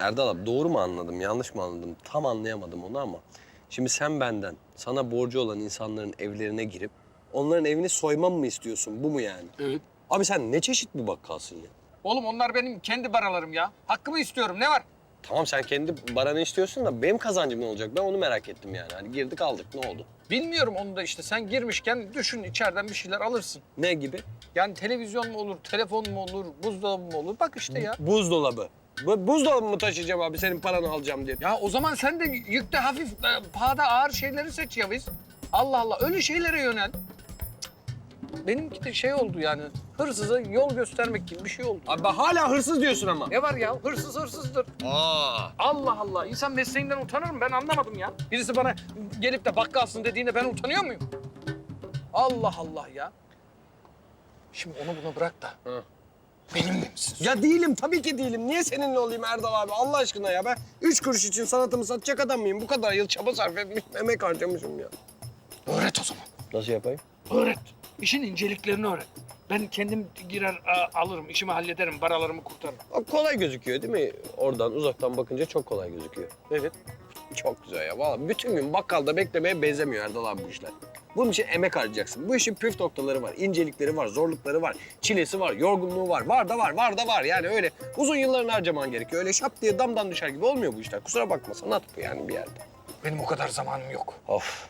Erdal abi doğru mu anladım, yanlış mı anladım? Tam anlayamadım onu ama. Şimdi sen benden sana borcu olan insanların evlerine girip onların evini soymam mı istiyorsun? Bu mu yani? Evet. Abi sen ne çeşit bir bakkalsın ya? Oğlum onlar benim kendi paralarım ya. Hakkımı istiyorum. Ne var? Tamam sen kendi baranı istiyorsun da benim kazancım ne olacak? Ben onu merak ettim yani. Hani girdik aldık ne oldu? Bilmiyorum onu da işte. Sen girmişken düşün içeriden bir şeyler alırsın. Ne gibi? Yani televizyon mu olur, telefon mu olur, buzdolabı mı olur? Bak işte ya. Buzdolabı. Bu, buzdolabı mı taşıyacağım abi senin paranı alacağım diye? Ya o zaman sen de yükte hafif, e, pahada ağır şeyleri seç Yaviz. Allah Allah öyle şeylere yönel. Cık. Benimki de şey oldu yani. Hırsıza yol göstermek gibi bir şey oldu. Abi hala hırsız diyorsun ama. Ne var ya? Hırsız hırsızdır. Aa. Allah Allah. İnsan mesleğinden utanır mı? Ben anlamadım ya. Birisi bana gelip de bakkalsın dediğinde ben utanıyor muyum? Allah Allah ya. Şimdi onu bunu bırak da. Hı. Benimle misin? Ya değilim tabii ki değilim. Niye seninle olayım Erdal abi Allah aşkına ya? Ben üç kuruş için sanatımı satacak adam mıyım? Bu kadar yıl çaba sarf etmiş, emek harcamışım ya. Öğret o zaman. Nasıl yapayım? Öğret. İşin inceliklerini öğret. Ben kendim girer a- alırım, işimi hallederim, paralarımı kurtarırım. Abi kolay gözüküyor değil mi? Oradan uzaktan bakınca çok kolay gözüküyor. Evet. Çok güzel ya. Vallahi bütün gün bakkalda beklemeye benzemiyor Erdal abi bu işler. Bunun için emek harcayacaksın. Bu işin püf noktaları var, incelikleri var, zorlukları var, çilesi var, yorgunluğu var. Var da var, var da var. Yani öyle uzun yıllarını harcaman gerekiyor. Öyle şap diye damdan düşer gibi olmuyor bu işler. Kusura bakma sanat bu yani bir yerde. Benim o kadar zamanım yok. Of.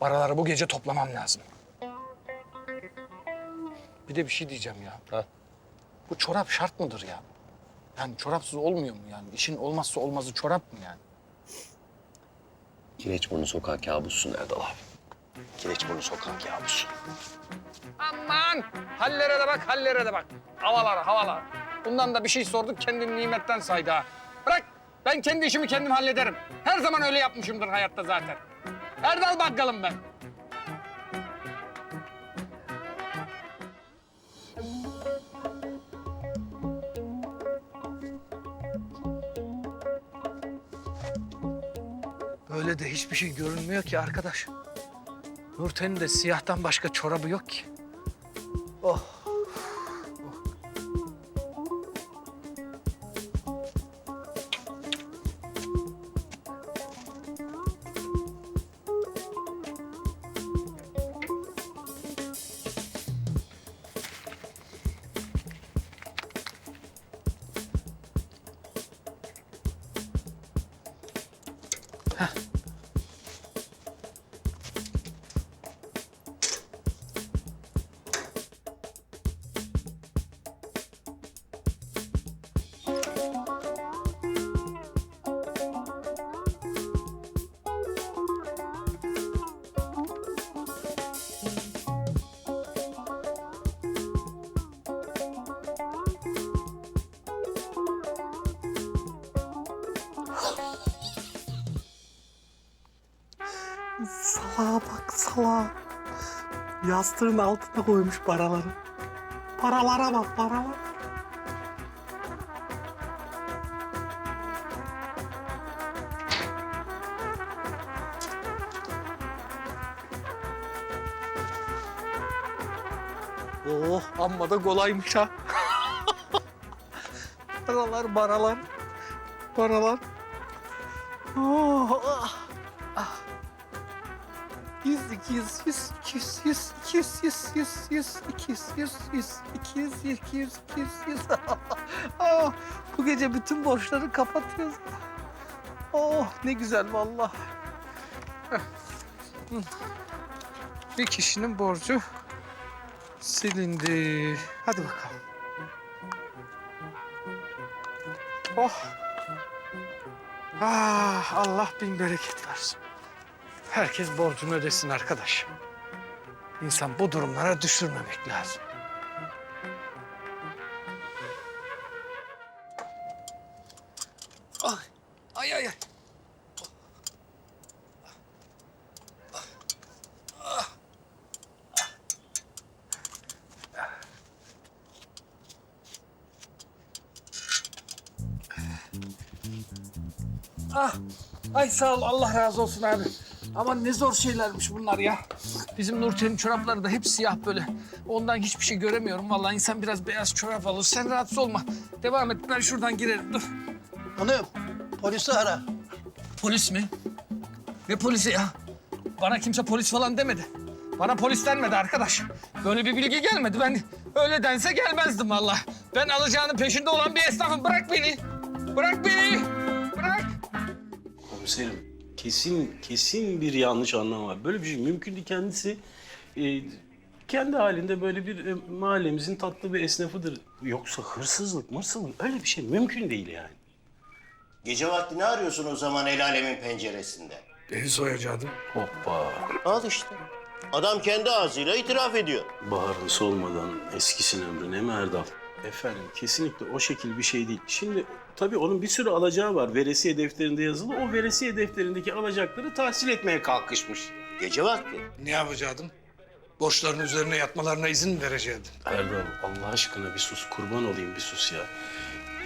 Paraları bu gece toplamam lazım. Bir de bir şey diyeceğim ya. Ha. Bu çorap şart mıdır ya? Yani çorapsız olmuyor mu yani? İşin olmazsa olmazı çorap mı yani? Kireçburnu sokağı kabussun Erdal abi. Kireçburnu sokağı kabusu. Aman! Hallere de bak, hallere de bak. Havalar, havalar. Bundan da bir şey sorduk, kendini nimetten saydı ha. Bırak, ben kendi işimi kendim hallederim. Her zaman öyle yapmışımdır hayatta zaten. Erdal bakkalım ben. Böyle de hiçbir şey görünmüyor ki arkadaş. Nurten'in de siyahtan başka çorabı yok ki. Oh. Salağa bak salağa. Yastığın altına koymuş paraları. Paralara bak paralar. Oh amma da kolaymış ha. paralar paralar. Paralar. Oh, ah. Yüz, iki yüz, yüz, iki yüz, yüz, iki yüz, yüz, yüz, yüz, iki yüz, yüz, yüz, iki yüz, iki yüz, iki yüz, yüz. Ah, bu gece bütün borçları kapatıyoruz. Oh ne güzel. Hı. Bir kişinin borcu silindi. Hadi bakalım. Oh. Ah Allah bin bereket versin. Herkes borcunu ödesin arkadaş. İnsan bu durumlara düşürmemek lazım. Ay, ay, ay. ay. Ah, ay sağ ol Allah razı olsun abi. Aman ne zor şeylermiş bunlar ya. Bizim Nurten'in çorapları da hep siyah böyle. Ondan hiçbir şey göremiyorum. Vallahi insan biraz beyaz çorap alır. Sen rahatsız olma. Devam et ben şuradan girerim dur. Hanım Polisi ara. Polis mi? Ne polisi ya? Bana kimse polis falan demedi. Bana polis denmedi arkadaş. Böyle bir bilgi gelmedi. Ben öyle dense gelmezdim vallahi. Ben alacağının peşinde olan bir esnafım. Bırak beni. Bırak beni. Bırak. Komiserim kesin kesin bir yanlış anlama var. Böyle bir şey mümkün değil. Kendisi e, kendi halinde böyle bir e, mahallemizin tatlı bir esnafıdır. Yoksa hırsızlık, mırsızlık öyle bir şey mümkün değil yani. Gece vakti ne arıyorsun o zaman el alemin penceresinde? Evi soyacaktım. Hoppa. Al işte. Adam kendi ağzıyla itiraf ediyor. Baharın solmadan eskisin ömrüne mi Erdal? Efendim kesinlikle o şekil bir şey değil. Şimdi tabii onun bir sürü alacağı var. Veresiye defterinde yazılı. O veresiye defterindeki alacakları tahsil etmeye kalkışmış. Gece vakti. Ne yapacaktım? Borçların üzerine yatmalarına izin mi verecektim? Erdal Allah aşkına bir sus kurban olayım bir sus ya.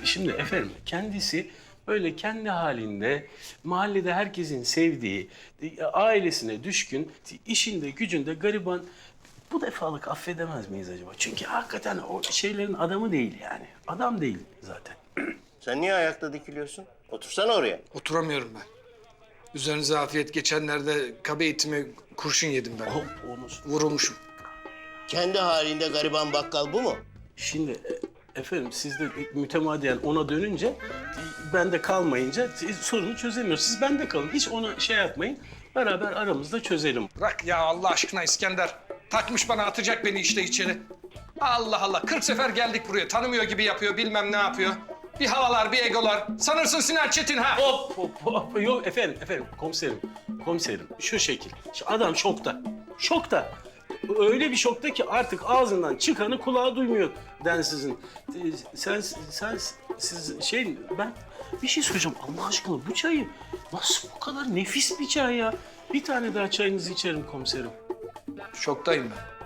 Şimdi efendim kendisi böyle kendi halinde mahallede herkesin sevdiği, e, ailesine düşkün, işinde gücünde gariban bu defalık affedemez miyiz acaba? Çünkü hakikaten o şeylerin adamı değil yani. Adam değil zaten. Sen niye ayakta dikiliyorsun? Otursana oraya. Oturamıyorum ben. Üzerinize afiyet. Geçenlerde kabe eğitimi kurşun yedim ben. Hop onu Vurulmuşum. Kendi halinde gariban bakkal bu mu? Şimdi e, efendim siz de mütemadiyen ona dönünce e, ben de kalmayınca e, sorunu çözemiyoruz. Siz bende kalın. Hiç ona şey yapmayın. Beraber aramızda çözelim. Bırak ya Allah aşkına İskender. Takmış bana atacak beni işte içeri. Allah Allah. 40 sefer geldik buraya. Tanımıyor gibi yapıyor. Bilmem ne yapıyor. Bir havalar, bir egolar. Sanırsın Sinan Çetin ha. Hop hop hop. Yok efendim efendim komiserim. Komiserim şu şekil. Şu adam şokta. Şokta. Öyle bir şokta ki artık ağzından çıkanı kulağı duymuyor densizin. Ee, Sen sen siz şey ben bir şey söyleyeceğim Allah aşkına bu çayı nasıl bu kadar nefis bir çay ya? Bir tane daha çayınızı içerim komiserim. Şoktayım ben.